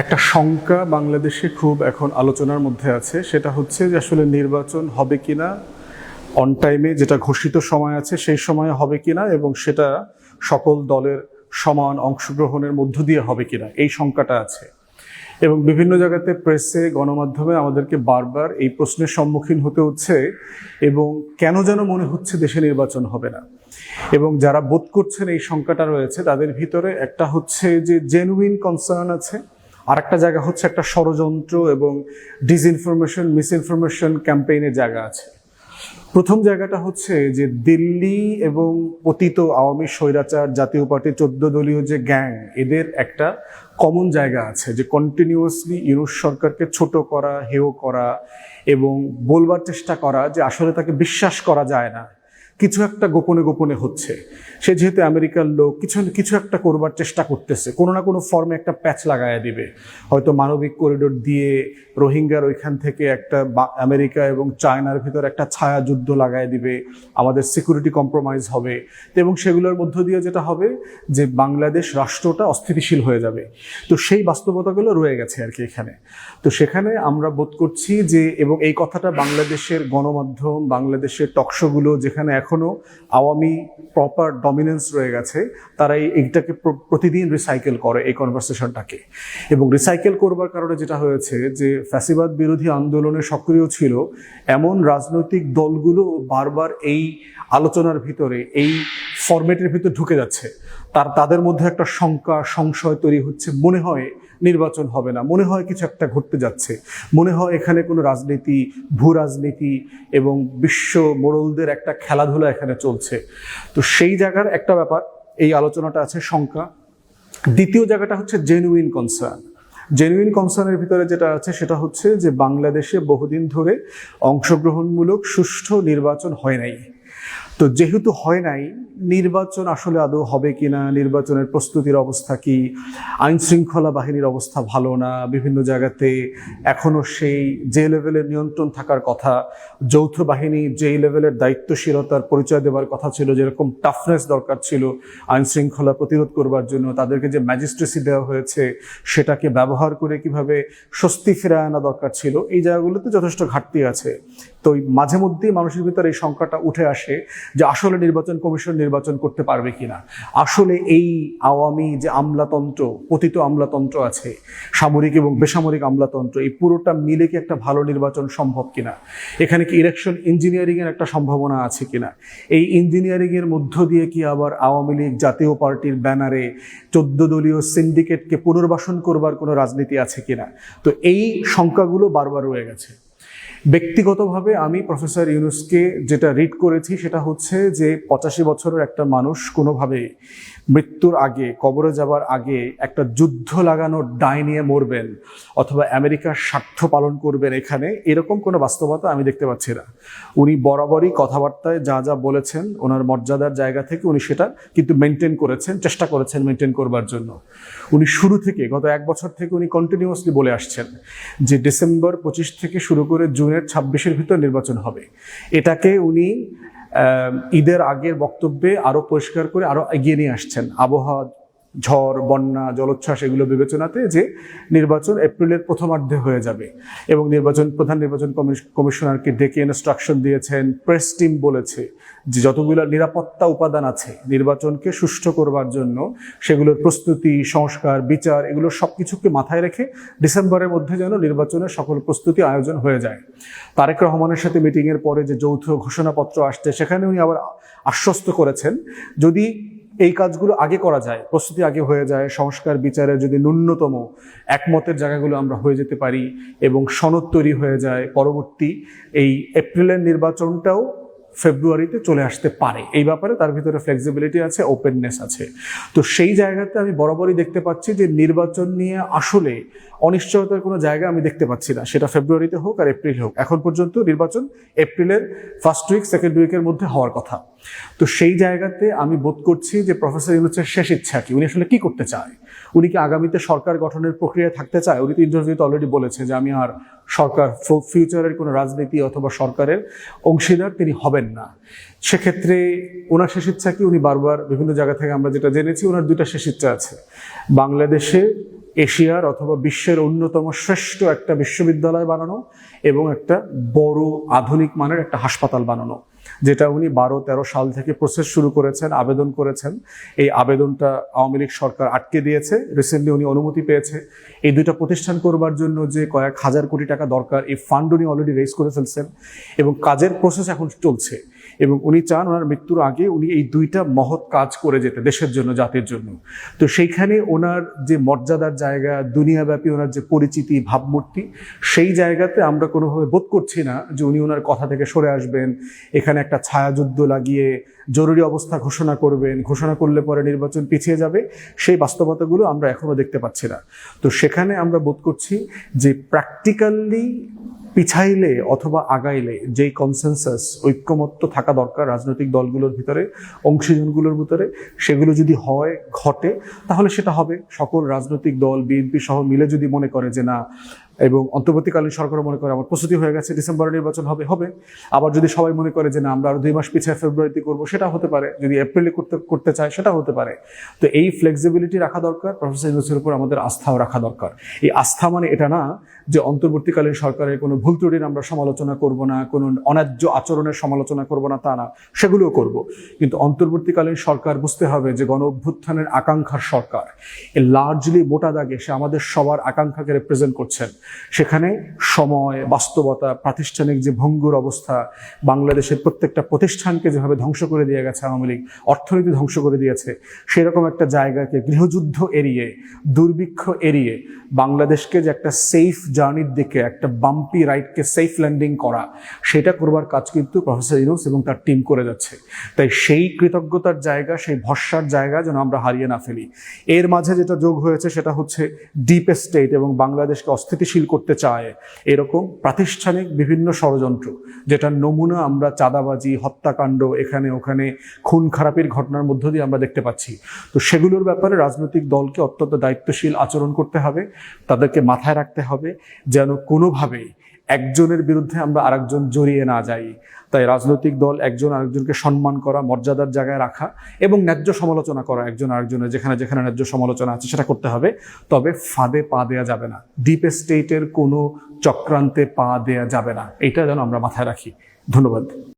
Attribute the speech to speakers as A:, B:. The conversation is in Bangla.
A: একটা শঙ্কা বাংলাদেশে খুব এখন আলোচনার মধ্যে আছে, সেটা হচ্ছে যে আসলে নির্বাচন হবে কিনা অন টাইমে যেটা ঘোষিত সময় আছে সেই সময়ে হবে কিনা এবং সেটা সকল দলের সমান অংশগ্রহণের মধ্য দিয়ে হবে কিনা, এই শঙ্কাটা আছে। এবং বিভিন্ন জায়গাতে প্রেসে গণমাধ্যমে আমাদেরকে বারবার এই প্রশ্নের সম্মুখীন হতে হচ্ছে এবং কেন যেন মনে হচ্ছে দেশে নির্বাচন হবে না। এবং যারা বোধ করছেন এই শঙ্কাটা রয়েছে, তাদের ভিতরে একটা হচ্ছে যে জেনুইন কনসার্ন আছে আর একটা জায়গা হচ্ছে একটা ষড়যন্ত্র এবং ডিসইনফরমেশন মিসইনফরমেশন ক্যাম্পেইনের জায়গা আছে। প্রথম জায়গাটা হচ্ছে যে দিল্লি এবং পতিত আওয়ামী স্বৈরাচার, জাতীয় পার্টি, চোদ্দ দলীয় যে গ্যাং, এদের একটা কমন জায়গা আছে যে কন্টিনিউয়াসলি ইউনুস সরকারকে ছোট করা, হেয় করা এবং বলবার চেষ্টা করা যে আসলে তাকে বিশ্বাস করা যায় না। কিছু একটা গোপনে গোপনে হচ্ছে। সে যেহেতু আমেরিকার লোক, কিছু কিছু একটা করবার চেষ্টা করতেছে। কোনো না কোনো ফর্মে একটা প্যাচ লাগাইয়া দিবে। হয়তো মানবিক করিডোর দিয়ে রোহিঙ্গার ওইখান থেকে একটা আমেরিকা এবং চায়নার ভিতর একটা ছায়া যুদ্ধ লাগায় দিবে। আমাদের সিকিউরিটি কম্প্রোমাইজ হবে। এবং সেগুলোর মধ্য দিয়ে যেটা হবে যে বাংলাদেশ রাষ্ট্রটা অস্থিতিশীল হয়ে যাবে। তো সেই বাস্তবতাগুলো রয়ে গেছে আর কি এখানে। তো সেখানে আমরা বোধ করছি যে, এবং এই কথাটা বাংলাদেশের গণমাধ্যম, বাংলাদেশের টকশোগুলো যেখানে এখনও আওয়ামী প্রপার ডমিনেন্স রয়ে গেছে, তারা এইটাকে প্রতিদিন রিসাইকেল করে এই কনভারসেশনটাকে এবং রিসাইকেল করবার কারণে যেটা হয়েছে যে ফ্যাসিবাদ বিরোধী আন্দোলনে সক্রিয় ছিল, এমন রাজনৈতিক দলগুলো বারবার এই আলোচনার ভিতরে, এই ফরম্যাটের ভিতরে ঢুকে যাচ্ছে। তার, তাদের মধ্যে একটা শঙ্কা, সংশয় তৈরি হচ্ছে। মনে হয় নির্বাচন হবে না। মনে হয় কিছু একটা ঘটতে যাচ্ছে। মনে হয় এখানে কোনো রাজনীতি ভূ রাজনীতি এবং বিশ্ব মোড়লদের একটা খেলাধুলা এখানে চলছে। তো সেই জায়গার একটা ব্যাপার, এই আলোচনাটা আছে শঙ্কা। দ্বিতীয় জায়গাটা হচ্ছে জেনুইন কনসার্ন জেনুইন কনসার্নের ভিতরে যেটা আছে সেটা হচ্ছে যে বাংলাদেশে বহুদিন ধরে অংশগ্রহণমূলক সুষ্ঠু নির্বাচন হয় নাই। তো যেহেতু হয় নাই, নির্বাচন আসলে আদৌ হবে কিনা, নির্বাচনের প্রস্তুতির অবস্থা কি আইন শৃঙ্খলা বাহিনীর অবস্থা ভালো না, বিভিন্ন জায়গাতে এখনও সেই যে লেভেলের নিয়ন্ত্রণ থাকার কথা, যৌথ বাহিনী যেই লেভেলের দায়িত্বশীলতার পরিচয় দেওয়ার কথা ছিল, যেরকম টাফনেস দরকার ছিল আইন শৃঙ্খলা প্রতিরোধ করবার জন্য, তাদেরকে যে ম্যাজিস্ট্রেসি দেওয়া হয়েছে, সেটাকে ব্যবহার করে কীভাবে স্বস্তি ফিরে আনা দরকার ছিল, এই জায়গাগুলোতে যথেষ্ট ঘাটতি আছে। তো মাঝে মধ্যেই মানুষের ভিতরে এই সংখ্যাটা উঠে আসে যে আসলে নির্বাচন কমিশন নির্বাচন করতে পারবে কিনা। আসলে এই আওয়ামী যে আমলাতন্ত্র, পতিত আমলাতন্ত্র আছে, সামরিক এবং বেসামরিক আমলাতন্ত্র, এই পুরোটা মিলে কি একটা ভালো নির্বাচন সম্ভব কিনা? এখানে কি ইলেকশন ইঞ্জিনিয়ারিংয়ের একটা সম্ভাবনা আছে কিনা? এই ইঞ্জিনিয়ারিংয়ের মধ্য দিয়ে কি আবার আওয়ামী লীগ জাতীয় পার্টির ব্যানারে চোদ্দ দলীয় সিন্ডিকেটকে পুনর্বাসন করবার কোনো রাজনীতি আছে কিনা? তো এই সংখ্যাগুলো বারবার রয়ে গেছে। ব্যক্তিগতভাবে আমি প্রফেসর ইউনুসকে যেটা রিড করেছি সেটা হচ্ছে যে পঁচাশি বছরের একটা মানুষ কোনোভাবে মৃত্যুর আগে, কবরে যাবার আগে একটা যুদ্ধ লাগানোর দায় নিয়ে মরবেন অথবা আমেরিকার স্বার্থ পালন করবেন এখানে, এরকম কোনো বাস্তবতা আমি দেখতে পাচ্ছি না। উনি বরাবরই কথাবার্তায় যা যা বলেছেন, ওনার মর্যাদার জায়গা থেকে উনি সেটা কিন্তু মেনটেন করেছেন, চেষ্টা করেছেন মেনটেন করবার জন্য। উনি শুরু থেকে, গত এক বছর থেকে উনি কন্টিনিউয়াসলি বলে আসছেন যে ডিসেম্বর পঁচিশ থেকে শুরু করে জুনের ছাব্বিশের ভিতর নির্বাচন হবে। এটাকে উনি ঈদের আগের বক্তব্যে আরও পরিষ্কার করে আরও এগিয়ে নিয়ে আসছেন। আবহাওয়া ঝড়, বন্যা, জলোচ্ছ্বাস এগুলো বিবেচনাতে যে নির্বাচন এপ্রিলের প্রথমার্ধে হয়ে যাবে এবং নির্বাচন, প্রধান নির্বাচন কমিশ- কমিশনারকে ডেকে ইনস্ট্রাকশন দিয়েছেন প্রেস টিম বলেছে যে যতগুলো নিরাপত্তা উপাদান আছে নির্বাচনকে সুষ্ঠু করবার জন্য সেগুলোর প্রস্তুতি, সংস্কার, বিচার এগুলো সব কিছুকে মাথায় রেখে ডিসেম্বরের মধ্যে যেন নির্বাচনের সকল প্রস্তুতি আয়োজন হয়ে যায়। তারেক রহমানের সাথে মিটিংয়ের পরে যে যৌথ ঘোষণাপত্র আসছে সেখানে উনি আবার আশ্বস্ত করেছেন, যদি এই কাজগুলো আগে করা যায়, প্রস্তুতি আগে হয়ে যায়, সংস্কার বিচারে যদি ন্যূনতম একমতের জায়গাগুলো আমরা হয়ে যেতে পারি এবং সনদ তৈরি হয়ে যায়, পরবর্তী এই এপ্রিলের নির্বাচনটাও ফেব্রুয়ারিতে চলে আসতে পারে। এই ব্যাপারে তার ভিতরে ফ্লেক্সিবিলিটি আছে ওপেননেস আছে। তো সেই জায়গাতে আমি বরাবরই দেখতে পাচ্ছি যে নির্বাচন নিয়ে আসলে অনিশ্চয়তার কোনো জায়গা আমি দেখতে পাচ্ছি না। সেটা ফেব্রুয়ারিতে হোক আর এপ্রিল হোক। এখন পর্যন্ত নির্বাচন এপ্রিলের ফার্স্ট উইক সেকেন্ড উইকের মধ্যে হওয়ার কথা। তো সেই জায়গাতে আমি বোধ করছি যে প্রফেসর ইউনুসের শেষ ইচ্ছা কি? উনি আসলে কি করতে চায়? উনি কি আগামীতে সরকার গঠনের প্রক্রিয়ায় থাকতে চায়? উনি তো ইন্টারভিউতে অলরেডি বলেছে যে আমি আর সরকার ফিউচারের কোনো রাজনীতি অথবা সরকারের অংশীদার তিনি হবেন না। সেক্ষেত্রে ওনার শেষ ইচ্ছা কি? উনি বারবার বিভিন্ন জায়গা থেকে আমরা যেটা জেনেছি, ওনার দুইটা শেষ ইচ্ছা আছে। বাংলাদেশে এশিয়ার অথবা বিশ্বের অন্যতম শ্রেষ্ঠ একটা বিশ্ববিদ্যালয় বানানো এবং একটা বড় আধুনিক মানের একটা হাসপাতাল বানানো। যেটা উনি বারো, তেরো সাল থেকে প্রসেস শুরু করেছেন, আবেদন করেছেন। এই আবেদনটা আওয়ামী লীগ সরকার আটকে দিয়েছে। রিসেন্টলি উনি অনুমতি পেয়েছে। এই দুইটা প্রতিষ্ঠান করবার জন্য যে কয়েক হাজার কোটি টাকা দরকার, এই ফান্ড উনি অলরেডি রেজ করে ফেলছেন এবং কাজের প্রসেস এখন চলছে। এবং উনি চান ওনার মৃত্যুর আগে উনি এই দুইটা মহৎ কাজ করে যেতে, দেশের জন্য, জাতির জন্য। তো সেইখানে ওনার যে মর্যাদার জায়গা, দুনিয়াব্যাপী ওনার যে পরিচিতি, ভাবমূর্তি, সেই জায়গাতে আমরা কোনোভাবে বোধ করছি না যে উনি ওনার কথা থেকে সরে আসবেন। এখানে একটা ছায়াযুদ্ধ লাগিয়ে জরুরি অবস্থা ঘোষণা করবেন, ঘোষণা করলে পরে নির্বাচন পিছিয়ে যাবে, সেই বাস্তবতাগুলো আমরা এখনও দেখতে পাচ্ছি না। তো সেখানে আমরা বোধ করছি যে প্র্যাকটিক্যালি পিছাইলে অথবা আগাইলে যেই কনসেনসাস ঐক্যমত্য থাকা দরকার রাজনৈতিক দলগুলোর ভিতরে, অংশীজনগুলোর ভিতরে, সেগুলো যদি হয়, ঘটে, তাহলে সেটা হবে সকল রাজনৈতিক দল, বিএনপি সহ মিলে যদি মনে করে যে না এবং অন্তর্বর্তীকালীন সরকারও মনে করে আমার প্রস্তুতি হয়ে গেছে, ডিসেম্বরে নির্বাচন হবে হবে। আবার যদি সবাই মনে করে যে না, আমরা আরও দুই মাস পিছিয়ে ফেব্রুয়ারিতে করব, সেটা হতে পারে। যদি এপ্রিলে করতে করতে চায় সেটা হতে পারে। তো এই ফ্লেক্সিবিলিটি রাখা দরকার প্রফেসর ইউনুসের উপর আমাদের আস্থাও রাখা দরকার। এই আস্থা মানে এটা না যে অন্তর্বর্তীকালীন সরকারের কোনো ভুল ত্রুটির আমরা সমালোচনা করব না, কোনো অন্যায্য আচরণের সমালোচনা করব না, তা না। সেগুলোও করব। কিন্তু অন্তর্বর্তীকালীন সরকার বুঝতে হবে যে গণ অভ্যুত্থানের আকাঙ্ক্ষার সরকার। এ লার্জলি মোটা দাগে সে আমাদের সবার আকাঙ্ক্ষাকে রিপ্রেজেন্ট করছেন। সেখানে সময়, বাস্তবতা, প্রাতিষ্ঠানিক যে ভঙ্গুর অবস্থা বাংলাদেশের প্রত্যেকটা প্রতিষ্ঠানকে যেভাবে ধ্বংস করে দিয়ে গেছে আওয়ামী লীগ, অর্থনীতি ধ্বংস করে দিয়েছে, সেরকম একটা জায়গাকে গৃহযুদ্ধ এড়িয়ে, দুর্ভিক্ষ এড়িয়ে বাংলাদেশকে যে একটা সেফ জার্নির দিকে, একটা বাম্পি রাইডকে সেফ ল্যান্ডিং করা, সেটা করবার কাজ কিন্তু প্রফেসর ইউনুস এবং তার টিম করে যাচ্ছে। তাই সেই কৃতজ্ঞতার জায়গা, সেই ভরসার জায়গা যেন আমরা হারিয়ে না ফেলি। এর মাঝে যেটা যোগ হয়েছে সেটা হচ্ছে ডিপ স্টেট এবং বাংলাদেশকে অস্থিতিশীল করতে চায়। এরকম প্রাতিষ্ঠানিক বিভিন্ন ষড়যন্ত্র, যেটার নমুনা আমরা চাঁদাবাজি, হত্যাকাণ্ড, এখানে ওখানে খুন খারাপির ঘটনার মধ্য দিয়ে আমরা দেখতে পাচ্ছি। তো সেগুলোর ব্যাপারে রাজনৈতিক দলকে অত্যন্ত দায়িত্বশীল আচরণ করতে হবে, তাদেরকে মাথায় রাখতে হবে, যেন কোনোভাবেই একজনের বিরুদ্ধে আমরা আরেকজন জড়িয়ে না যাই। তাই রাজনৈতিক দল একজন আরেকজনকে সম্মান করা, মর্যাদার জায়গায় রাখা এবং ন্যায্য সমালোচনা করা একজন আরেকজনের, যেখানে যেখানে ন্যায্য সমালোচনা আছে সেটা করতে হবে। তবে ফাঁদে পা দেয়া যাবে না। ডিপ স্টেটের কোনো চক্রান্তে পা দেয়া যাবে না। এটা যেন আমরা মাথায় রাখি। ধন্যবাদ।